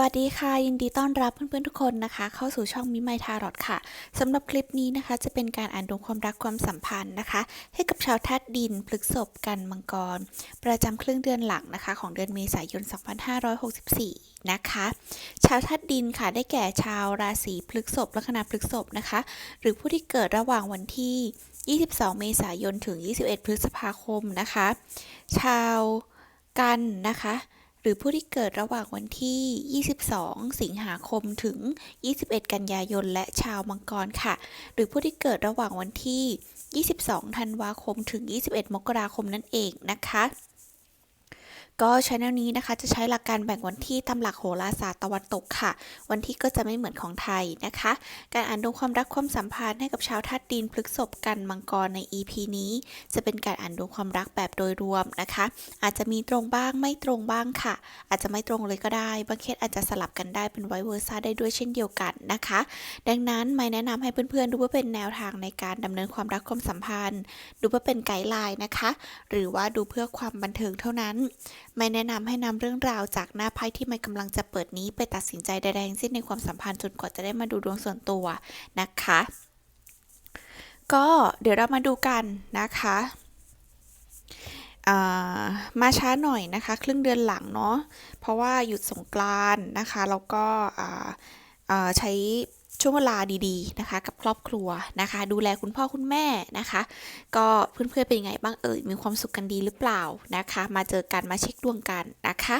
วัสดีค่ะ ยินดีต้อนรับเพื่อนๆทุกคนนะคะ เข้าสู่ช่องมิไมทารอดค่ะสำหรับคลิปนี้นะคะ จะเป็นการอ่านดวงความรักความสัมพันธ์นะคะ ให้กับชาวธาตุดินพฤษภกันมังกร ประจำครึ่งเดือนหลังนะคะ ของเดือนเมษายน 2564 นะคะ ชาวธาตุดินค่ะได้แก่ชาวราศีพฤษภลัคนาพฤษภนะคะ หรือผู้ที่เกิดระหว่างวันที่ 22 เมษายนถึง 21 พฤษภาคมนะคะ ชาวกันนะคะ รือผู้ที่เกิดระหว่างวันที่ 22 สิงหาคมถึง 21 กันยายน และชาวมังกรค่ะ หรือผู้ที่เกิดระหว่างวันที่ 22 ธันวาคมถึง 21 มกราคมนั่นเองนะคะ ก็ช anel นี้นะคะจะใช้หลักการแบ่งวันที่ตามหลักโหราศาสตร์ตะวันตกค่ะ วันที่ก็จะไม่เหมือนของไทยนะคะ การอ่านดวงความรักความสัมพันธ์ให้กับชาวธาตุดินพฤษภกันมังกรใน EP นี้ จะเป็นการอ่านดวงความรักแบบโดยรวมนะคะ อาจจะมีตรงบ้างไม่ตรงบ้างค่ะ อาจจะไม่ตรงเลยก็ได้บางเคสอาจจะสลับกันได้เป็นไวเวอร์ซ่าได้ด้วยเช่นเดียวกันนะคะ ดังนั้นไม่แนะนำให้เพื่อนๆดูว่าเป็นแนวทางในการดำเนินความรักความสัมพันธ์ ดูว่าเป็นไกด์ไลน์นะคะ หรือว่าดูเพื่อความบันเทิงเท่านั้น ไม่แนะนำให้นำเรื่องราวจากหน้าไพ่ที่ไม่กำลังจะเปิดนี้ไปตัดสินใจใดๆทั้งสิ้นในความสัมพันธ์จนกว่าจะได้มาดูดวงส่วนตัวนะคะ ก็เดี๋ยวเรามาดูกันนะคะามาช้าหน่อยนะคะ ครึ่งเดือนหลังเนาะเพราะว่าหยุดสงกรานนะคะ แล้วก็ใช้ ช่วงเวลาดีๆนะคะ กับครอบครัวนะคะ ดูแลคุณพ่อคุณแม่นะคะ ก็เพื่อนๆเป็นยังไงบ้างเอ่ยมีความสุขกันดีหรือเปล่านะคะ มาเจอกันมาเช็คดวงกันนะคะ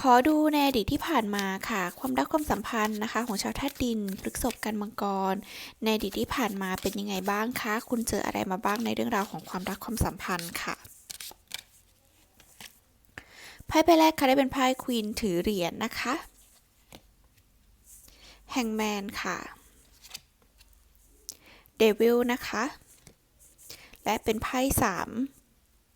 ขอดูในอดีตที่ผ่านมาค่ะ ความรักความสัมพันธ์นะคะ ของชาวธาตุดินพฤษภกันมังกร ในอดีตที่ผ่านมาเป็นยังไงบ้างคะ คุณเจออะไรมาบ้างในเรื่องราวของความรักความสัมพันธ์ค่ะไพ่ใบแรกค่ะได้เป็นไพ่ควีนถือเหรียญนะคะ แฮงแมนค่ะเดวิลนะคะ และเป็นไพ่สาม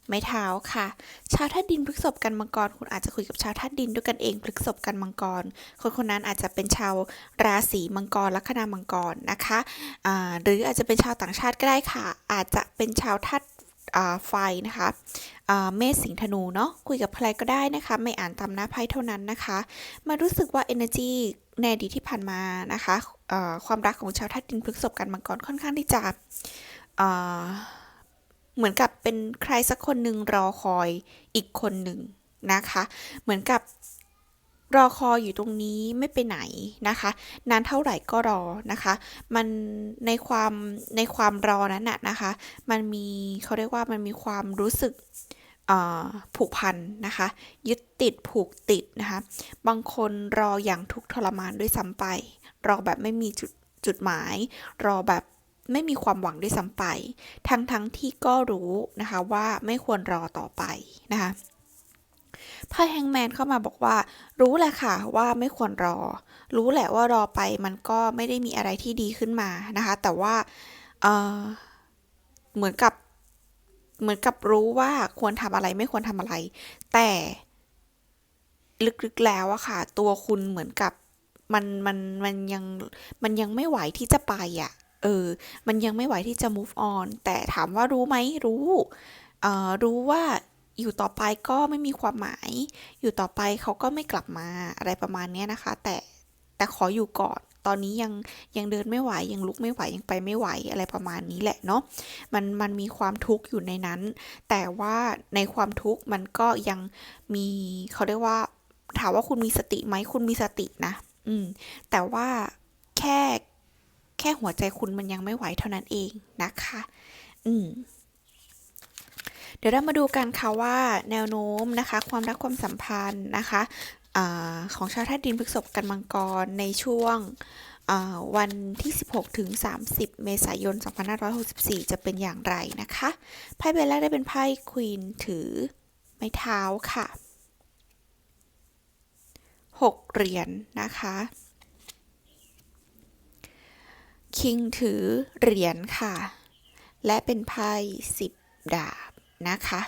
ไม้เท้าค่ะ ชาวธาตุดินพฤษภกันมังกร คุณอาจจะคุยกับชาวธาตุดินด้วยกันเองพฤษภกันมังกร คนคนนั้นอาจจะเป็นชาวราศีมังกรลัคนามังกรนะคะ หรืออาจจะเป็นชาวต่างชาติก็ได้ค่ะ อาจจะเป็นชาวธาตุอ่า ไฟนะคะเมษสิงธนูเนาะคุยกับใครก็ได้นะคะ ไม่อ่านตามหน้าไพ่เท่านั้นนะคะ มารู้สึกว่า energy ในอดีตที่ผ่านมานะคะความรักของชาวธาตุดินพฤกษภกันมังกรค่อนข้างที่จะเหมือนกับเป็นใครสักคนหนึ่งรอคอยอีกคนหนึ่งนะคะ เหมือนกับ รอคอยอยู่ตรงนี้ไม่ไปไหนนะคะ นานเท่าไหร่ก็รอนะคะ มันในความในความรอนั้นนะนะคะ มันมีเขาเรียกว่ามันมีความรู้สึกผูกพันนะคะ ยึดติดผูกติดนะคะ บางคนรออย่างทุกทรมานด้วยซ้ำไป รอแบบไม่มีจุดจุดหมาย รอแบบไม่มีความหวังด้วยซ้ำไป ทั้งทั้งที่ก็รู้นะคะว่าไม่ควรรอต่อไปนะคะ ไพ่แฮงแมนเข้ามาบอกว่า รู้แหละค่ะว่าไม่ควรรอ รู้แหละว่ารอไปมันก็ไม่ได้มีอะไรที่ดีขึ้นมานะคะ แต่ว่าเออเหมือนกับเหมือนกับรู้ว่าควรทำอะไรไม่ควรทำอะไร แต่ลึกๆแล้วอะค่ะ ตัวคุณเหมือนกับมันมันมันยังมันยังไม่ไหวที่จะไปอะเออ มันยังไม่ไหวที่จะ move on แต่ถามว่ารู้ไหมรู้ เอ่อ รู้ว่า อยู่ต่อไปก็ไม่มีความหมาย อยู่ต่อไปเขาก็ไม่กลับมาอะไรประมาณนี้นะคะ แต่แต่ขออยู่ก่อนตอนนี้ยังยังเดินไม่ไหวยังลุกไม่ไหวยังไปไม่ไหวอะไรประมาณนี้แหละเนาะมันมันมีความทุกข์อยู่ในนั้น แต่ว่าในความทุกข์มันก็ยังมีเขาเรียกว่า ถามว่าคุณมีสติไหมคุณมีสตินะ อืม แต่ว่าแค่แค่หัวใจคุณมันยังไม่ไหวเท่านั้นเองนะคะ อืม เดี๋ยวเรามาดูกันค่ะว่าแนวโน้มนะคะ ความรักความสัมพันธ์นะคะอของชาวธาตุดินพฤษภกันมังกรในช่วงวันที่ 16 ถึง 30 เมษายน 2564 จะเป็นอย่างไรนะคะไพ่ใบแรกได้เป็นไพ่ควีนถือไม้เท้าค่ะ 6 เหรียญนนะคะคิงถือเหรียญค่ะ และเป็นไพ่สิบดาบ นะคะ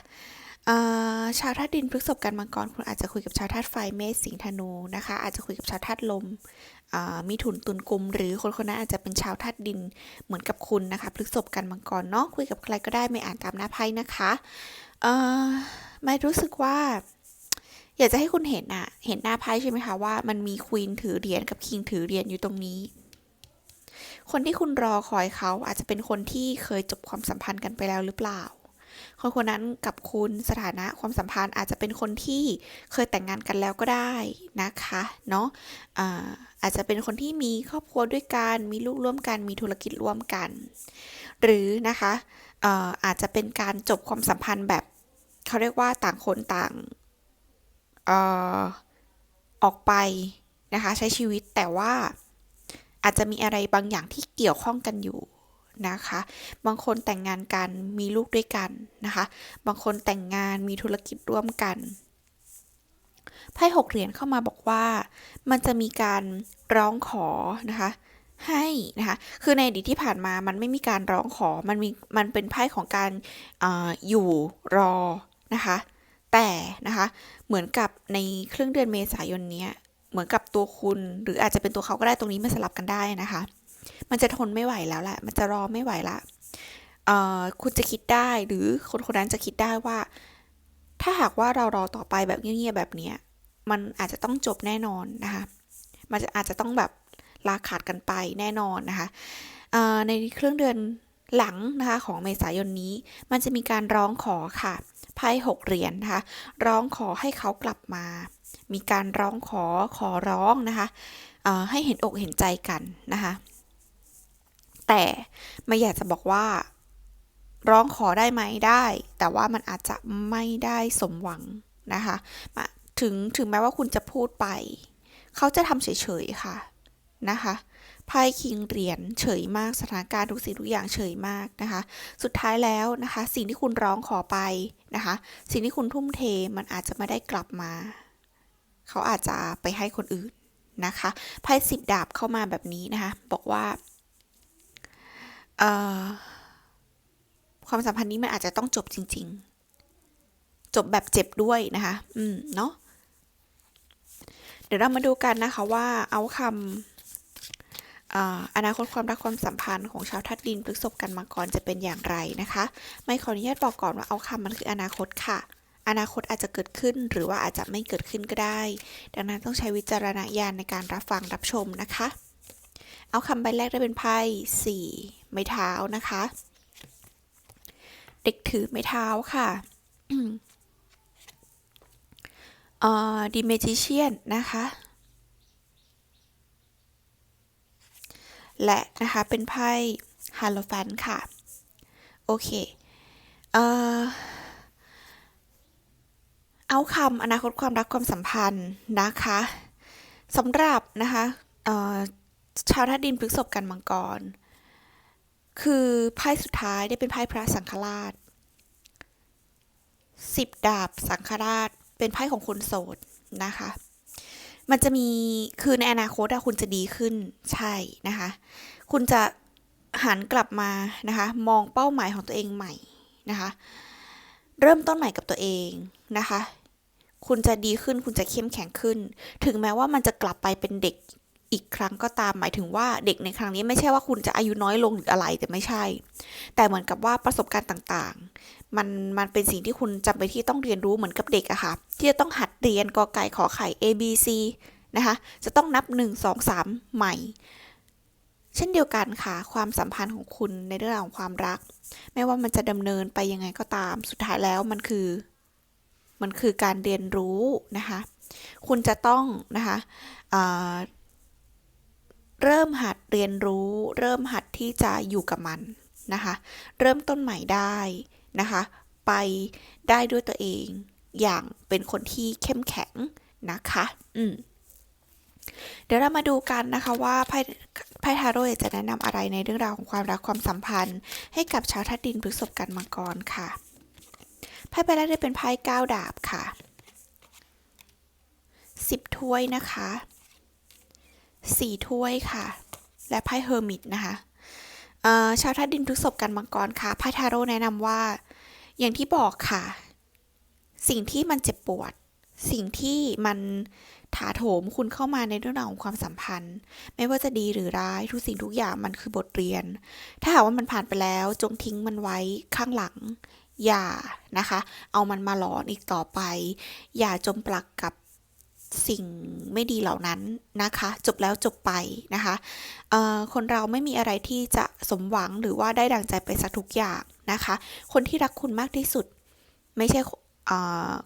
ชาวธาตุดินพฤกษภกันมังกรคุณอาจจะคุยกับชาวธาตุไฟเมษสิงห์ธนูนะคะ อาจจะคุยกับชาวธาตุลมมีถุนตุนกุมหรือคนคนนั้นอาจจะเป็นชาวธาตุดินเหมือนกับคุณนะคะพฤกษภกันมังกรเนาะคุยกับใครก็ได้ไม่อ่านตามหน้าไพ่นะคะไม่รู้สึกว่า อยากจะให้คุณเห็นอะเห็นหน้าไพ่ใช่ไหมคะว่ามันมีควีนถือเหรียญกับคิงถือเหรียญอยู่ตรงนี้คนที่คุณรอคอยเขาอาจจะเป็นคนที่เคยจบความสัมพันธ์กันไปแล้วหรือเปล่า คนคนนั้นกับคุณสถานะความสัมพันธ์อาจจะเป็นคนที่เคยแต่งงานกันแล้วก็ได้นะคะเนาะอาอาจจะเป็นคนที่มีครอบครัวด้วยกัน มีลูกร่วมกัน มีธุรกิจร่วมกัน หรือนะคะอาอาจจะเป็นการจบความสัมพันธ์แบบเขาเรียกว่าต่างคนต่างออกไปนะคะใช้ชีวิตแต่ว่าอาจจะมีอะไรบางอย่างที่เกี่ยวข้องกันอยู่ นะคะ บางคนแต่งงานกันมีลูกด้วยกันนะคะ บางคนแต่งงานมีธุรกิจร่วมกันไพ่หกเหรียญเข้ามาบอกว่า มันจะมีการร้องขอนะคะให้นะคะ คือในอดีตที่ผ่านมามันไม่มีการร้องขอ มันมี มันเป็นไพ่ของการออยู่รอนะคะ แต่นะคะ เหมือนกับในครึ่งเดือนเมษายนนี้เหมือนกับตัวคุณ หรืออาจจะเป็นตัวเขาก็ได้ตรงนี้มาสลับกันได้นะคะ มันจะทนไม่ไหวแล้วแหละ มันจะรอไม่ไหวละคุณจะคิดได้หรือคนคนนั้นจะคิดได้ว่า ถ้าหากว่าเรารอต่อไปแบบเงียบๆแบบนี้มันอาจจะต้องจบแน่นอนนะคะ มันจะอาจจะต้องแบบลาขาดกันไปแน่นอนนะคะในเครื่องเดือนหลังนะคะของเมษายนนี้ มันจะมีการร้องขอค่ะไพ่หกเหรียญนะคะ ร้องขอให้เขากลับมา มีการร้องขอขอร้องนะคะให้เห็นอกเห็นใจกันนะคะ แต่ไม่อยากจะบอกว่า ร้องขอได้ไหมได้ แต่ว่ามันอาจจะไม่ได้สมหวังนะคะถึงถึงแม้ว่าคุณจะพูดไป เขาจะทำเฉยๆค่ะนะคะไพ่คิงเหรียญเฉยมากสถานการณ์ทุกสิ่งทุกอย่างเฉยมากนะคะ สุดท้ายแล้วนะคะ สิ่งที่คุณร้องขอไปนะคะ สิ่งที่คุณทุ่มเทมันอาจจะไม่ได้กลับมา เขาอาจจะไปให้คนอื่นนะคะไพ่สิบดาบเข้ามาแบบนี้นะคะ บอกว่า ความสัมพันธ์นี้มันอาจจะต้องจบจริง ๆ จบแบบเจ็บด้วยนะคะ อืม เนาะเดี๋ยวเรามาดูกันนะคะว่าเอาคำอนาคตความรักความสัมพันธ์ของชาวทัดดินพฤกษบกันมาก่อนจะเป็นอย่างไรนะคะ ไม่ขออนุญาตบอกก่อนว่าเอาคำมันคืออนาคตค่ะ อนาคตอาจจะเกิดขึ้นหรือว่าอาจจะไม่เกิดขึ้นก็ได้ ดังนั้นต้องใช้วิจารณญาณในการรับฟังรับชมนะคะ เอาคำใบแรกได้เป็นไพ่สี่ ไม้เท้านะคะ เด็กถือไม้เท้าค่ะเอ่อดีเมจิเชียนนะคะ และนะคะเป็นไพ่ฮาโลแฟนค่ะ โอเคเอ่อเอาคำอนาคตความรักความสัมพันธ์นะคะสำหรับนะคะชาวธาตุดินพฤกษบกันมังกร คือไพ่สุดท้ายได้เป็นไพ่พระสังฆราชสิบดาบสังฆราชเป็นไพ่ของคนโสดนะคะ มันจะมีคือในอนาคตคุณจะดีขึ้นใช่นะคะ คุณจะหันกลับมานะคะ มองเป้าหมายของตัวเองใหม่นะคะ เริ่มต้นใหม่กับตัวเองนะคะ คุณจะดีขึ้นคุณจะเข้มแข็งขึ้น ถึงแม้ว่ามันจะกลับไปเป็นเด็ก อีกครั้งก็ตามหมายถึงว่าเด็กในครั้งนี้ไม่ใช่ว่าคุณจะอายุน้อยลงหรืออะไรแต่ไม่ใช่ แต่เหมือนกับว่าประสบการณ์ต่างๆ มันมันเป็นสิ่งที่คุณจำเป็นที่ต้องเรียนรู้เหมือนกับเด็กอะค่ะ ที่จะต้องหัดเรียนกอไก่ขอไข่ A B C นะคะ จะต้องนับ 1 2 3 ใหม่ เช่นเดียวกันค่ะ ความสัมพันธ์ของคุณในเรื่องของความรัก ไม่ว่ามันจะดำเนินไปยังไงก็ตาม สุดท้ายแล้วมันคือ มันคือการเรียนรู้นะคะ คุณจะต้องนะคะ เริ่มหัดเรียนรู้ เริ่มหัดที่จะอยู่กับมันนะคะ เริ่มต้นใหม่ได้นะคะ ไปได้ด้วยตัวเองอย่างเป็นคนที่เข้มแข็งนะคะ อืมเดี๋ยวเรามาดูกันนะคะว่าไพ่ไพ่ทาโร่จะแนะนำอะไรในเรื่องราวของความรักความสัมพันธ์ ให้กับชาวทัดดินพฤษภกันมังกรค่ะไพ่ใบแรกได้เป็นไพ่ก้าวดาบค่ะสิบถ้วยนะคะ สี่ถ้วยค่ะ และไพ่เฮอร์มิตนะคะชาวธาตุดินทุกศพกันมังกรค่ะไพ่ทาโร่แนะนำว่า อย่างที่บอกค่ะ สิ่งที่มันเจ็บปวด สิ่งที่มันถาโถมคุณเข้ามาในเรื่องราวของความสัมพันธ์ ไม่ว่าจะดีหรือร้ายทุกสิ่งทุกอย่างมันคือบทเรียน ถ้าหากว่ามันผ่านไปแล้ว จงทิ้งมันไว้ข้างหลัง อย่านะคะ เอามันมาหลอนอีกต่อไป อย่าจมปลักกับ สิ่งไม่ดีเหล่านั้นนะคะ จบแล้วจบไปนะคะคนเราไม่มีอะไรที่จะสมหวังหรือว่าได้ดังใจไปสักทุกอย่างนะคะ คนที่รักคุณมากที่สุด ไม่ใช่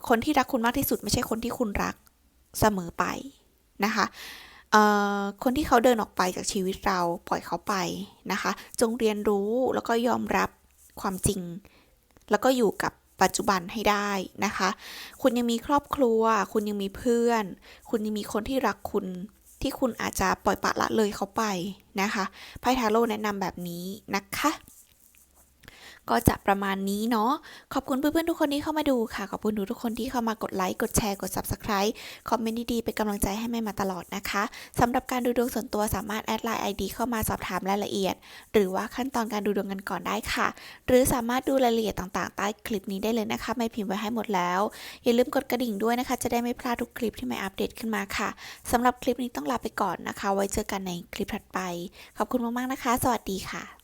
คนที่รักคุณมากที่สุด ไม่ใช่คนที่คุณรักเสมอไปนะคะคนที่เขาเดินออกไปจากชีวิตเราปล่อยเขาไปนะคะ จงเรียนรู้แล้วก็ยอมรับความจริง แล้วก็อยู่กับ ปัจจุบันให้ได้นะคะ คุณยังมีครอบครัว คุณยังมีเพื่อน คุณยังมีคนที่รักคุณที่คุณอาจจะปล่อยปละละเลยเขาไปนะคะ ไพ่ทาโร่แนะนำแบบนี้นะคะ ก็จะประมาณนี้เนาะ ขอบคุณเพื่อนๆทุกคนที่เข้ามาดูค่ะ ขอบคุณทุกคนที่เข้ามากดไลค์ กดแชร์ กด Subscribe คอมเมนต์ดีๆ เป็นกำลังใจให้แม่มาตลอดนะคะสำหรับการดูดวงส่วนตัวสามารถแอดไลน์ ID เข้ามาสอบถามรายละเอียด หรือว่าขั้นตอนการดูดวงกันก่อนได้ค่ะ หรือสามารถดูรายละเอียดต่างๆ ใต้คลิปนี้ได้เลยนะคะ ไม่พิมพ์ไว้ให้หมดแล้ว อย่าลืมกดกระดิ่งด้วยนะคะ จะได้ไม่พลาดทุกคลิปที่ไม่อัปเดตขึ้นมาค่ะสำหรับคลิปนี้ต้องลาไปก่อนนะคะ ไว้เจอกันในคลิปถัดไป ขอบคุณมากๆนะคะ สวัสดีค่ะ